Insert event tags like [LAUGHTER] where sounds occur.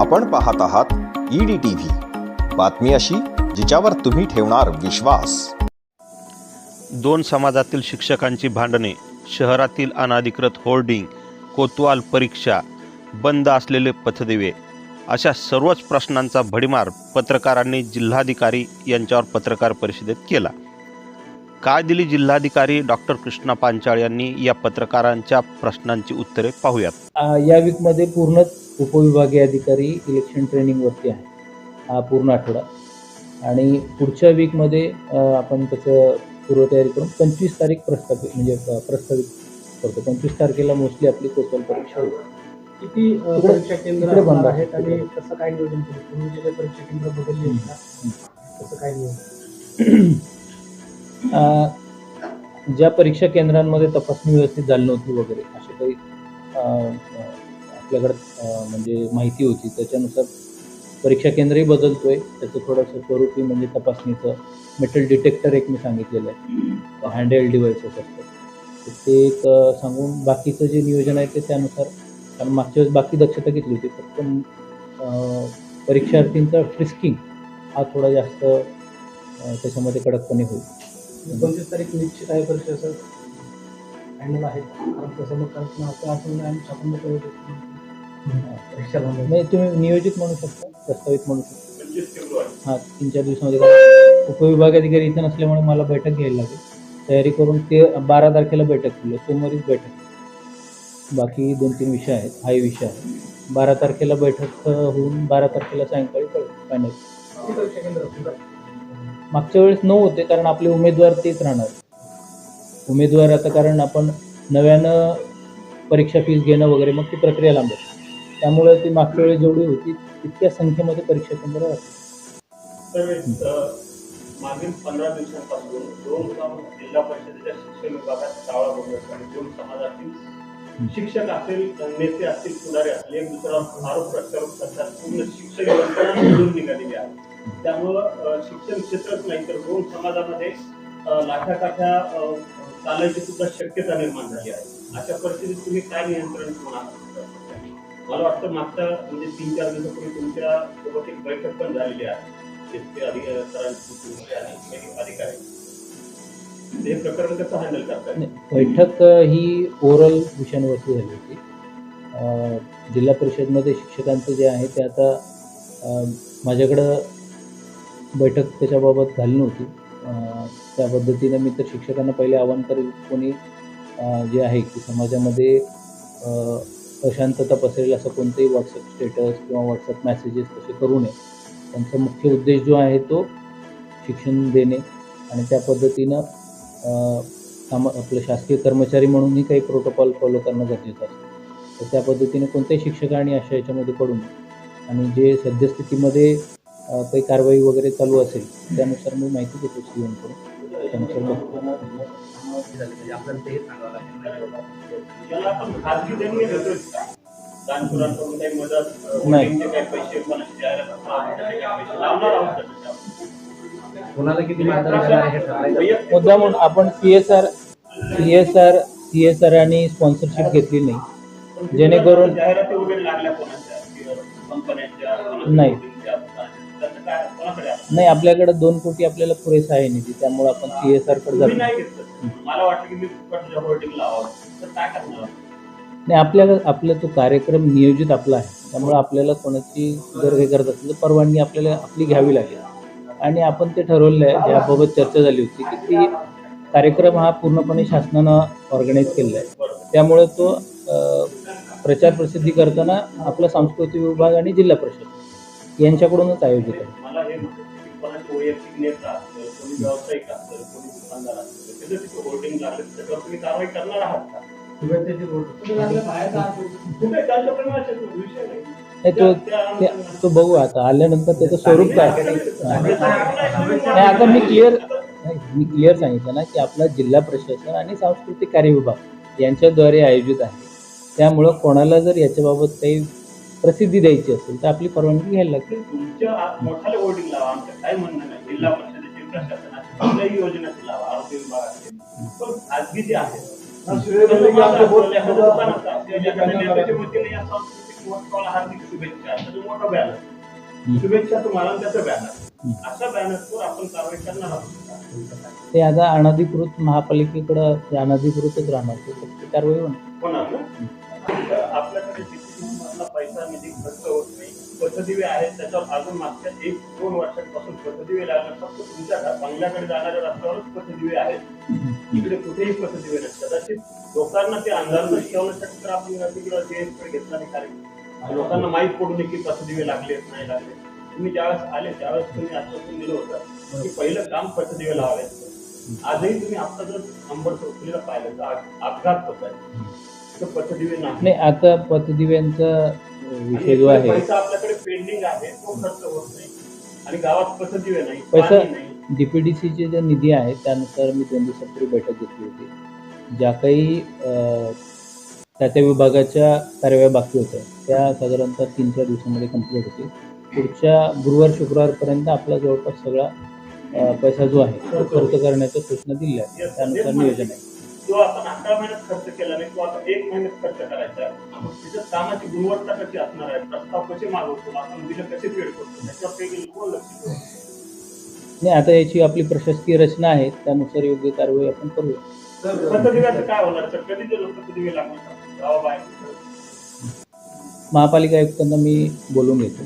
आपण पाहत आहात ईडी टीव्ही बातमी अशी जिच्यावर तुम्ही ठेवणार विश्वास. दोन समाजातील शिक्षकांची भांडणे शहरातील अनाधिकृत होर्डिंग कोतवाल परीक्षा बंद असलेले पथदिवे अशा सर्वच प्रश्नांचा भडीमार पत्रकारांनी जिल्हाधिकारी यांच्यावर पत्रकार परिषदेत केला. काय दिली जिल्हाधिकारी डॉक्टर कृष्णा पांचाळ यांनी या पत्रकारांच्या प्रश्नांची उत्तरे पाहूयात. आ, या वीकमध्ये पूर्णच उपविभागीय अधिकारी इलेक्शन ट्रेनिंगवरती आहे हा पूर्ण आठवडा. आणि पुढच्या वीकमध्ये आपण त्याचं पूर्वतयारी करून पंचवीस तारीख प्रस्तावित म्हणजे अ, प्रस्तावित करतो. पंचवीस तारखेला मोस्टली आपली कोतवाल परीक्षा होईल. किती परीक्षा केंद्र बंद. आहेत आणि कसं काय नियोजन केलं? पूर्वी जे परीक्षा केंद्र बदलली आहेत का कसं काय नियोजन? अ, [CLEARS THROAT] ज्या परीक्षा केंद्रांमध्ये तपासणी व्यवस्थित झाली नव्हती वगैरे असे काही आपल्याकडे म्हणजे माहिती होती. त्याच्यानुसार परीक्षा केंद्रही बदलतोय. त्याचं थोडंसं स्वरूपी म्हणजे तपासणीचं मेटल डिटेक्टर एक मी सांगितलेलं आहे. हँडहेल्ड डिव्हाइसेस असतात तर ते एक सांगून बाकीचं जे नियोजन आहे ते त्यानुसार कारण मागच्या वेळेस बाकी दक्षता घेतली होती. फक्त परीक्षार्थींचा फ्रिस्किंग हा थोडा जास्त त्याच्यामध्ये कडकपणे होईल. पंचवीस तारीख निश्चित आहे परीक्षेचं फायनल आहे. कारण तसं मग कारण असं असं नाही आम्ही छापून मोकळे होतो. परीक्षा लांब नाही तुम्ही नियोजित म्हणू शकता प्रस्तावित म्हणू शकता. हां तीन चार दिवसामध्ये उपविभाग अधिकारी इथं नसल्यामुळे मला बैठक घ्यायला लागेल. तयारी करून ते बारा तारखेला बैठक केली सोमवारीच बैठक बाकी दोन तीन विषय आहेत हाही विषय आहे. बारा तारखेला बैठक होऊन बारा तारखेला सायंकाळी फायनल मागच्या वेळेस नऊ होते कारण आपले उमेदवार तेच राहणार. उमेदवार आता कारण आपण नव्यानं परीक्षा फीस घेणं वगैरे मग ती प्रक्रिया लांबत त्यामुळे ती मागच्या वेळेस जेवढी होती तितक्या संख्येमध्ये परीक्षा केंद्र राहतील. मागील पंधरा दिवसांपासून दोन सम- जिल्हा परिषदेच्या शिक्षण विभागात टाळा बंद आणि दोन समाजातील शिक्षक असेल नेते असतील पुढारी असतील एक दुसऱ्यावर आरोप प्रत्यारोप करतात. पूर्ण शिक्षण यंत्रणा निवडून निघालेली आहे. त्यामुळं शिक्षण क्षेत्रच नाही तर दोन समाजामध्ये लाठाकाठ्या चालायची सुद्धा शक्यता निर्माण झाली आहे. अशा परिस्थितीत तुम्ही काय नियंत्रण ठेवून मला वाटतं मागच्या म्हणजे तीन चार दिवसापूर्वी तुमच्यासोबत एक बैठक पण झालेली आहे. शेतकरी अधिकाऱ्यांची काही अधिकारी. ते प्रकरण कसं हँडल करतात? बैठक ही ओरल विषयांवरती झाली होती. जिल्हा परिषदमध्ये शिक्षकांचं जे आहे ते आता माझ्याकडं बैठक त्याच्याबाबत झाली नव्हती. त्या पद्धतीनं मी तर शिक्षकांना पहिले आवाहन करेल कोणी जे आहे की समाजामध्ये अशांतता पसरेल असं कोणतेही व्हॉट्सअप स्टेटस किंवा व्हॉट्सअप मेसेजेस तसे करू नये. त्यांचा मुख्य उद्देश जो आहे तो शिक्षण देणे आणि त्या पद्धतीनं काम आपलं शासकीय कर्मचारी म्हणूनही काही प्रोटोकॉल फॉलो करणं गरजेचं असतं. तर त्या पद्धतीने कोणत्याही शिक्षकांनी अशा याच्यामध्ये पडू नये. आणि जे सद्यस्थितीमध्ये काही कारवाई वगैरे चालू असेल त्यानुसार मी माहिती देतो सी कडून. त्यानुसार नाही. कोणाला किती हे मुद्दा म्हणून आपण C S R C S R C S R आणि स्पॉन्सरशिप घेतली नाही. जेणेकरून- जाहिराती वगैरे लागल्या कोणाच्या? किंवा कंपन्यांच्या कोणाच्या नाही. नाही आपल्याकडे दोन कोटी आपल्याला पुरेसा आहे निधी त्यामुळे आपण सी एस आरकडे तुम्ही जातो नाही मला वाटलं की मी आपल्याला आपला तो कार्यक्रम नियोजित आपला आहे. त्यामुळे आपल्याला कोणाची जर हे करत असेल तर परवानगी आपल्याला आपली घ्यावी लागेल. आणि आपण ते ठरवलं आहे याबाबत चर्चा झाली होती की ती कार्यक्रम हा पूर्णपणे शासनानं ऑर्गनाईज केलेला आहे. त्यामुळे तो प्रचार प्रसिद्धी करताना आपला सांस्कृतिक विभाग आणि जिल्हा परिषद यांच्याकडूनच आयोजित आहे. हे तुम्ही नाही तो ते- तो बघू आता आल्यानंतर त्याचं स्वरूप काय नाही आता मी क्लिअर मी क्लिअर सांगितलं ना की आपला जिल्हा प्रशासन आणि सांस्कृतिक कार्य विभाग यांच्याद्वारे आयोजित आहे त्यामुळं कोणाला जर याच्याबाबत काही प्रसिद्धी द्यायची असेल तर आपली परवानगी घ्यायला लागते तुमच्या आत मोठाले होर्डिंग लावा आमचं काय म्हणणं नाही जिल्हा परिषदेचे प्रशासनाचे कुठल्याही योजनेचे लावा आरोग्य विभागाचे पण खाजगी जे आहेत हा, शिवाय बोलले की आमचं बोट- एखादं दुकान असतं, एखाद्या नेत्याच्या वतीने या सांस्कृतिक महोत्सवाला हार्दिक शुभेच्छा? त्याचं मोठं बॅनर. शुभेच्छा तुम्हाला त्याचं बॅनर. अशा बॅनरवर आपण कारवाई करणार आहोत. ते आता अनधिकृत महापालिकेकडं ते अनधिकृतच राहणार. ते कारवाई होणार. ना? आपल्याकडे पैसा निधी खर्च होत नाही. पथदिवे आहेत त्याच्यावर अजून मागच्या एक दोन वर्षांपासून पथदिवे लागले फक्त तुमच्या बंगल्याकडे जाणाऱ्या रस्त्यावरच पथदिवे आहेत. इकडे कुठेही पथदिवे नसतात कदाचित लोकांना ते अंधार ठेवण्यासाठी तर आपण तिकडे घेतला नाही कारण लोकांना माहीत पडू नये की पथदिवे लागले नाही लागले तुम्ही ज्यावेळेस आले त्यावेळेस तुम्ही आश्वासन दिलं होतं की पहिलं काम पथदिवे लावायचं आजही तुम्ही आता जर नंबर चौकलीला पाहिलं तर अप- अपघात होत आहे. तर पथदिवे नाही. नाही आता पथदिव्यांचा विषय जो आहे पैसा आपल्याकडे पेंडिंग आहे तो खर्च होत नाही. आणि गावात पथदिवे नाही पैसा- डी पी डी सीचे जे निधी आहेत त्यानुसार मी दोन दिवसापूर्वी बैठक घेतली होती. ज्या काही त्या त्या विभागाच्या कार्यवाही बाकी होत्या त्या साधारणतः तीन चार दिवसामध्ये कंप्लीट होतील. पुढच्या गुरुवार शुक्रवारपर्यंत आपला जवळपास सगळा पैसा जो आहे तो खर्च करण्याच्या सूचना दिल्या आहेत. त्यानुसार नियोजन आहे. जो आपण अकरा महिन्यात खर्च केला नाही किंवा आता एक महिन्यात खर्च करायचा मग त्याच्यात कामाची गुणवत्ता कशी असणार आहे प्रस्ताव कसे मागवतो आपण बिलं कसे पेड करतो त्याच्यावर काही कोण नाही आता याची आपली प्रशासकीय रचना आहे त्यानुसार योग्य कारवाई आपण करूया. महापालिका आयुक्तांना मी बोलून घेतो.